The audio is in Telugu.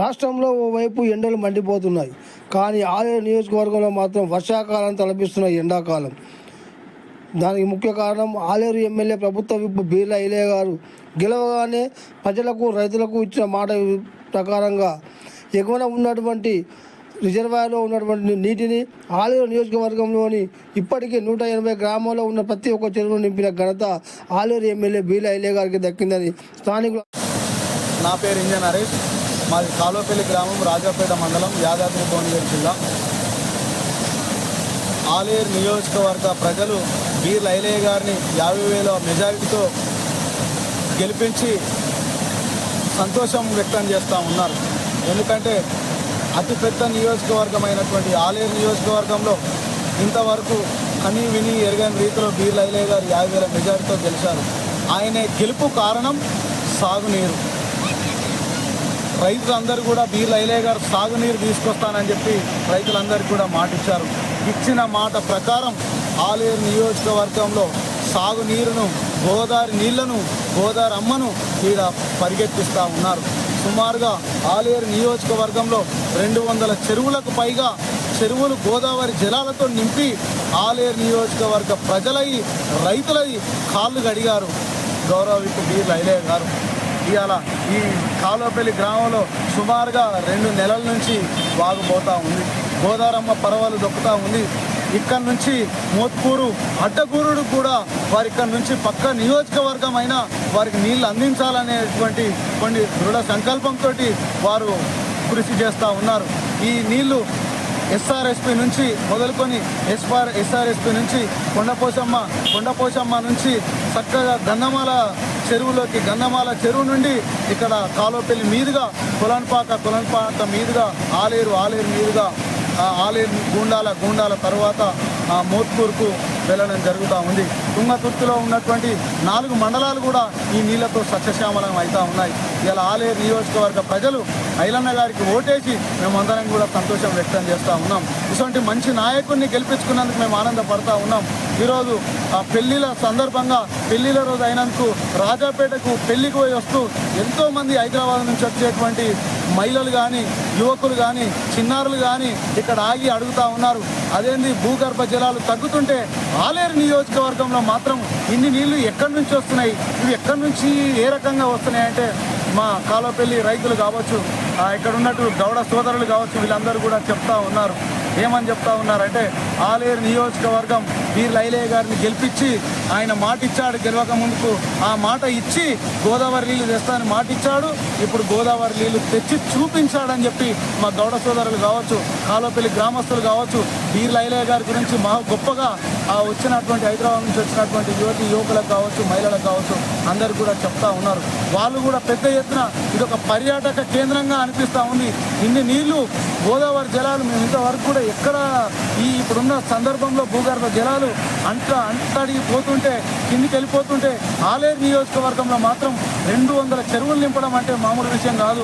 రాష్ట్రంలో ఓవైపు ఎండలు మండిపోతున్నాయి. కానీ ఆలయ నియోజకవర్గంలో మాత్రం వర్షాకాలం తలపిస్తున్న ఎండాకాలం. దానికి ముఖ్య కారణం ఆలేరు ఎమ్మెల్యే ప్రభుత్వ విప్పు బీర్ల ఇలే గారు. గెలవగానే ప్రజలకు రైతులకు ఇచ్చిన మాట ప్రకారంగా ఎగువన ఉన్నటువంటి రిజర్వాయర్లో ఉన్నటువంటి నీటిని ఆలేరు నియోజకవర్గంలోని ఇప్పటికీ నూట ఎనభై గ్రామాల్లో ఉన్న ప్రతి ఒక్క చెరువును నింపిన ఘనత ఆలేరు ఎమ్మెల్యే బీర్ల ఇలే గారికి దక్కిందని స్థానికులు నా పేరు ఇంజన్ హరీష్ మాది కాలోపల్లి గ్రామం రాజాపేట మండలం యాదాద్రి భువనగిరి జిల్లా. ఆలేరు నియోజకవర్గ ప్రజలు బీర్ లైలయ్య గారిని యాభై వేల మెజారిటీతో గెలిపించి సంతోషం వ్యక్తం చేస్తూ ఉన్నారు. ఎందుకంటే అతిపెద్ద నియోజకవర్గమైనటువంటి ఆలేరు నియోజకవర్గంలో ఇంతవరకు కని విని ఎరగని రీతిలో బీర్ లైలయ్య గారు యాభై వేల మెజారిటీతో గెలిచారు. ఆయన గెలుపు కారణం సాగునీరు. రైతులందరూ కూడా బీర్ల లైలే గారు సాగునీరు తీసుకొస్తానని చెప్పి రైతులందరికీ కూడా మాట ఇచ్చారు ఇచ్చిన మాట ప్రకారం ఆలేరు నియోజకవర్గంలో సాగునీరును గోదావరి నీళ్ళను గోదావరి అమ్మను ఈడ పరిగెత్తిస్తూ ఉన్నారు. సుమారుగా ఆలేరు నియోజకవర్గంలో రెండు వందల చెరువులకు పైగా చెరువులు గోదావరి జలాలతో నింపి ఆలేరు నియోజకవర్గ ప్రజలై రైతులై కాళ్ళు గడిగారు గౌరవికు బీర్ల ఐలయ్య గారు. ఇవాళ ఈ కాలువపల్లి గ్రామంలో సుమారుగా రెండు నెలల నుంచి వాగుపోతూ ఉంది. గోదారమ్మ పర్వాలు దొక్కుతూ ఉంది. ఇక్కడ నుంచి మోత్కూరు అడ్డగూరుడు కూడా వారి ఇక్కడ నుంచి పక్క నియోజకవర్గం అయినా వారికి నీళ్ళు అందించాలనేటువంటి కొన్ని దృఢ సంకల్పంతో వారు కృషి చేస్తూ ఉన్నారు. ఈ నీళ్ళు ఎస్ఆర్ఎస్పి నుంచి మొదలుకొని ఎస్ఆర్ ఎస్ఆర్ఎస్పి నుంచి కొండపోచమ్మ కొండపోచమ్మ నుంచి చక్కగా గంధమాల చెరువులోకి గంధమాల చెరువు నుండి ఇక్కడ కాలోపల్లి మీదుగా కులన్పాక కులన్పాక మీదుగా ఆలేరు ఆలేరు మీదుగా ఆలేరు గూండాల గూండాల తర్వాత మోత్పూర్కు వెళ్ళడం జరుగుతూ ఉంది. తుంగతుర్తిలో ఉన్నటువంటి నాలుగు మండలాలు కూడా ఈ నీళ్ళతో సస్యశ్యామలం అవుతూ ఉన్నాయి. ఇలా ఆలేరు నియోజకవర్గ ప్రజలు ఐలన్న గారికి ఓటేసి మేమందరం కూడా సంతోషం వ్యక్తం చేస్తూ ఉన్నాం. ఇటువంటి మంచి నాయకుడిని గెలిపించుకున్నందుకు మేము ఆనందపడతా ఉన్నాం. ఈరోజు ఆ పెళ్ళిల సందర్భంగా పెళ్ళిల రోజు అయినందుకు రాజాపేటకు పెళ్ళికి పోయి వస్తూ ఎంతోమంది హైదరాబాద్ నుంచి వచ్చేటువంటి మహిళలు కానీ యువకులు కానీ చిన్నారులు కానీ ఇక్కడ ఆగి అడుగుతా ఉన్నారు. అదేంది? భూగర్భ జలాలు తగ్గుతుంటే ఆలేరు నియోజకవర్గంలో మాత్రం ఇన్ని నీళ్ళు ఎక్కడి నుంచి వస్తున్నాయి? ఇవి ఎక్కడి నుంచి ఏ రకంగా వస్తున్నాయి అంటే మా కాలోపల్లి రైతులు కావచ్చు ఇక్కడ ఉన్నట్టు గౌడ సోదరులు కావచ్చు వీళ్ళందరూ కూడా చెప్తా ఉన్నారు. ఏమని చెప్తా ఉన్నారంటే ఆలేరు నియోజకవర్గం వీర్ లైలయ్య గారిని గెలిపించి ఆయన మాట ఇచ్చాడు గెలవక ముందుకు. ఆ మాట ఇచ్చి గోదావరి నీళ్ళు తెస్తానని మాట ఇచ్చాడు ఇప్పుడు గోదావరి నీళ్ళు తెచ్చి చూపించాడని చెప్పి మా గౌడ సోదరులు కావచ్చు కాలోపల్లి గ్రామస్తులు కావచ్చు వీర్ లైలయ్య గారి గురించి మా గొప్పగా ఆ వచ్చినటువంటి హైదరాబాద్ నుంచి వచ్చినటువంటి యువతి యువకులకు కావచ్చు మహిళలకు కావచ్చు అందరు కూడా చెప్తా ఉన్నారు. వాళ్ళు కూడా పెద్ద ఎత్తున ఇది ఒక పర్యాటక కేంద్రంగా అనిపిస్తూ ఉంది. ఇన్ని నీళ్ళు గోదావరి జలాలు మేము ఇంతవరకు కూడా ఎక్కడ ఈ ఇప్పుడున్న సందర్భంలో భూగర్భ జలాలు అంట అంతడిగి పోతుంటే కిందికి వెళ్ళిపోతుంటే ఆలేరు నియోజకవర్గంలో మాత్రం రెండు వందల చెరువులు నింపడం అంటే మామూలు విషయం కాదు.